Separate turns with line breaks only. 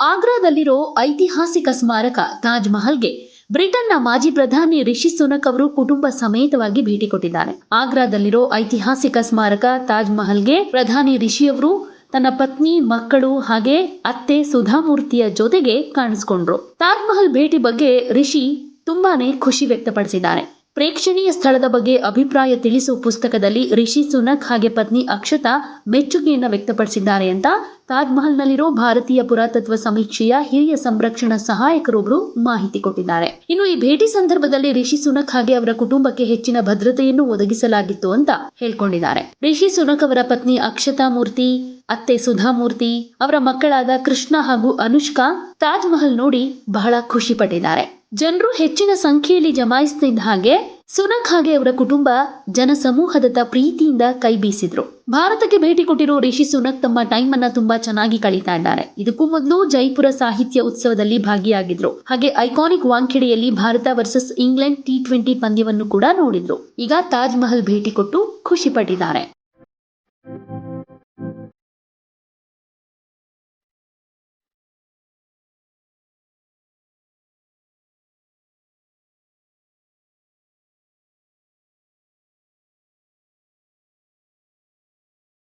ಆಗ್ರಾದಲ್ಲಿರೋ ಐತಿಹಾಸಿಕ ಸ್ಮಾರಕ ತಾಜ್ ಮಹಲ್ಗೆ ಬ್ರಿಟನ್ನ ಮಾಜಿ ಪ್ರಧಾನಿ ರಿಷಿ ಸುನಕ್ ಅವರು ಕುಟುಂಬ ಸಮೇತವಾಗಿ ಭೇಟಿ ಕೊಟ್ಟಿದ್ದಾರೆ. ಆಗ್ರಾದಲ್ಲಿರೋ ಐತಿಹಾಸಿಕ ಸ್ಮಾರಕ ತಾಜ್ ಮಹಲ್ಗೆ ಪ್ರಧಾನಿ ರಿಷಿಯವರು ತನ್ನ ಪತ್ನಿ, ಮಕ್ಕಳು ಹಾಗೆ ಅತ್ತೆ ಸುಧಾಮೂರ್ತಿಯ ಜೊತೆಗೆ ಕಾಣಿಸ್ಕೊಂಡ್ರು. ತಾಜ್ ಮಹಲ್ ಭೇಟಿ ಬಗ್ಗೆ ರಿಷಿ ತುಂಬಾನೇ ಖುಷಿ ವ್ಯಕ್ತಪಡಿಸಿದ್ದಾರೆ. ಪ್ರೇಕ್ಷಣೀಯ ಸ್ಥಳದ ಬಗ್ಗೆ ಅಭಿಪ್ರಾಯ ತಿಳಿಸುವ ಪುಸ್ತಕದಲ್ಲಿ ರಿಷಿ ಸುನಕ್ ಹಾಗೆ ಪತ್ನಿ ಅಕ್ಷತಾ ಮೆಚ್ಚುಗೆಯನ್ನು ವ್ಯಕ್ತಪಡಿಸಿದ್ದಾರೆ ಅಂತ ತಾಜ್ ಮಹಲ್ನಲ್ಲಿರೋ ಭಾರತೀಯ ಪುರಾತತ್ವ ಸಮೀಕ್ಷೆಯ ಹಿರಿಯ ಸಂರಕ್ಷಣಾ ಸಹಾಯಕರೊಬ್ಬರು ಮಾಹಿತಿ ಕೊಟ್ಟಿದ್ದಾರೆ. ಇನ್ನು ಈ ಭೇಟಿ ಸಂದರ್ಭದಲ್ಲಿ ರಿಷಿ ಸುನಕ್ ಹಾಗೆ ಅವರ ಕುಟುಂಬಕ್ಕೆ ಹೆಚ್ಚಿನ ಭದ್ರತೆಯನ್ನು ಒದಗಿಸಲಾಗಿತ್ತು ಅಂತ ಹೇಳ್ಕೊಂಡಿದ್ದಾರೆ. ರಿಷಿ ಸುನಕ್ ಅವರ ಪತ್ನಿ ಅಕ್ಷತಾ ಮೂರ್ತಿ, ಅತ್ತೆ ಸುಧಾಮೂರ್ತಿ ಅವರ ಮಕ್ಕಳಾದ ಕೃಷ್ಣ ಹಾಗೂ ಅನುಷ್ಕಾ ತಾಜ್ ಮಹಲ್ ನೋಡಿ ಬಹಳ ಖುಷಿ ಪಟ್ಟಿದ್ದಾರೆ. ಜನರು ಹೆಚ್ಚಿನ ಸಂಖ್ಯೆಯಲ್ಲಿ ಜಮಾಯಿಸುತ್ತಿದ್ದ ಹಾಗೆ ಸುನಕ್ ಹಾಗೆ ಅವರ ಕುಟುಂಬ ಜನಸಮೂಹದತ್ತ ಪ್ರೀತಿಯಿಂದ ಕೈ ಬೀಸಿದ್ರು. ಭಾರತಕ್ಕೆ ಭೇಟಿ ಕೊಟ್ಟಿರೋ ರಿಷಿ ಸುನಕ್ ತಮ್ಮ ಟೈಮ್ ಅನ್ನ ತುಂಬಾ ಚೆನ್ನಾಗಿ ಕಳೀತಾ ಇದ್ದಾರೆ. ಇದಕ್ಕೂ ಮೊದಲು ಜೈಪುರ ಸಾಹಿತ್ಯ ಉತ್ಸವದಲ್ಲಿ ಭಾಗಿಯಾಗಿದ್ರು. ಹಾಗೆ iconic ವಾಂಖೆಡೆಯಲ್ಲಿ Bharat versus England T twenty ಪಂದ್ಯವನ್ನು ಕೂಡ ನೋಡಿದ್ರು. ಈಗ ತಾಜ್ ಮಹಲ್ ಭೇಟಿ ಕೊಟ್ಟು ಖುಷಿ ಪಟ್ಟಿದ್ದಾರೆ.